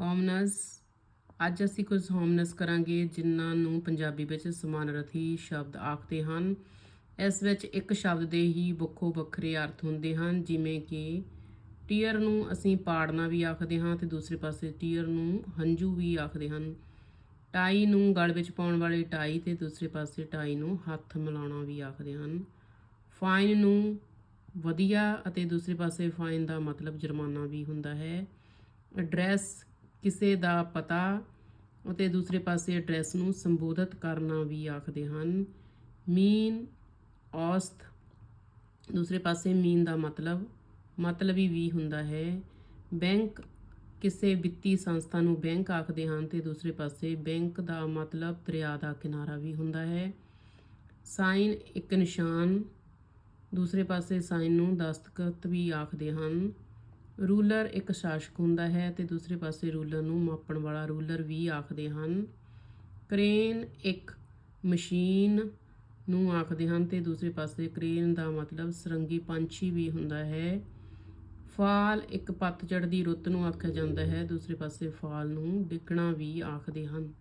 ਹੋਮਨਸ, ਅੱਜ ਅਸੀਂ ਕੁਝ ਹੋਮਨਸ ਕਰਾਂਗੇ ਜਿਨ੍ਹਾਂ ਨੂੰ ਪੰਜਾਬੀ ਵਿੱਚ ਸਮਾਨਰਥੀ ਸ਼ਬਦ ਆਖਦੇ ਹਨ। ਇਸ ਵਿੱਚ ਇੱਕ ਸ਼ਬਦ ਦੇ ਹੀ ਵੱਖੋ ਵੱਖਰੇ ਅਰਥ ਹੁੰਦੇ ਹਨ, ਜਿਵੇਂ ਕਿ ਟੀਅਰ ਨੂੰ ਅਸੀਂ ਪਾੜਨਾ ਵੀ ਆਖਦੇ ਹਾਂ ਤੇ ਦੂਸਰੇ ਪਾਸੇ ਟੀਅਰ ਨੂੰ ਹੰਝੂ ਵੀ ਆਖਦੇ ਹਨ। ਟਾਈ ਨੂੰ ਗਲ ਵਿੱਚ ਪਾਉਣ ਵਾਲੀ ਟਾਈ ਤੇ ਦੂਸਰੇ ਪਾਸੇ ਟਾਈ ਨੂੰ ਹੱਥ ਮਿਲਾਉਣਾ ਵੀ ਆਖਦੇ ਹਨ। ਫਾਈਨ ਨੂੰ ਵਧੀਆ ਅਤੇ ਦੂਸਰੇ ਪਾਸੇ ਫਾਈਨ ਦਾ ਮਤਲਬ ਜੁਰਮਾਨਾ ਵੀ ਹੁੰਦਾ ਹੈ। ਐਡਰੈਸ ਕਿਸੇ ਦਾ ਪਤਾ ਅਤੇ ਦੂਸਰੇ ਪਾਸੇ ਐਡਰੈਸ ਨੂੰ ਸੰਬੋਧਿਤ ਕਰਨਾ ਵੀ ਆਖਦੇ ਹਨ। ਮੀਨ ਔਸਤ ਦੂਸਰੇ ਪਾਸੇ ਮੀਨ ਦਾ ਮਤਲਬ, ਮਤਲਬੀ ਵੀ ਹੁੰਦਾ ਹੈ। ਬੈਂਕ ਕਿਸੇ ਵਿੱਤੀ ਸੰਸਥਾ ਨੂੰ ਬੈਂਕ ਆਖਦੇ ਹਨ ਤੇ ਦੂਸਰੇ ਪਾਸੇ ਬੈਂਕ ਦਾ ਮਤਲਬ ਦਰਿਆ ਦਾ ਕਿਨਾਰਾ ਵੀ ਹੁੰਦਾ ਹੈ। ਸਾਈਨ ਇੱਕ ਨਿਸ਼ਾਨ, ਦੂਸਰੇ ਪਾਸੇ ਸਾਈਨ ਨੂੰ ਦਸਤਖਤ ਵੀ ਆਖਦੇ ਹਨ। ਰੂਲਰ ਇੱਕ ਸ਼ਾਸਕ ਹੁੰਦਾ ਹੈ ਤੇ ਦੂਸਰੇ ਪਾਸੇ ਰੂਲਰ ਨੂੰ ਮਾਪਣ ਵਾਲਾ ਰੂਲਰ ਵੀ ਆਖਦੇ ਹਨ। ਕ੍ਰੇਨ ਇੱਕ ਮਸ਼ੀਨ ਨੂੰ ਆਖਦੇ ਹਨ ਤੇ ਦੂਸਰੇ ਪਾਸੇ ਕ੍ਰੇਨ ਦਾ ਮਤਲਬ ਸਰੰਗੀ ਪੰਛੀ ਵੀ ਹੁੰਦਾ ਹੈ। ਫਾਲ ਇੱਕ ਪਤਝੜ ਦੀ ਰੁੱਤ ਨੂੰ ਆਖਿਆ ਜਾਂਦਾ ਹੈ, ਦੂਸਰੇ ਪਾਸੇ ਫਾਲ ਨੂੰ ਡਿੱਗਣਾ ਵੀ ਆਖਦੇ ਹਨ।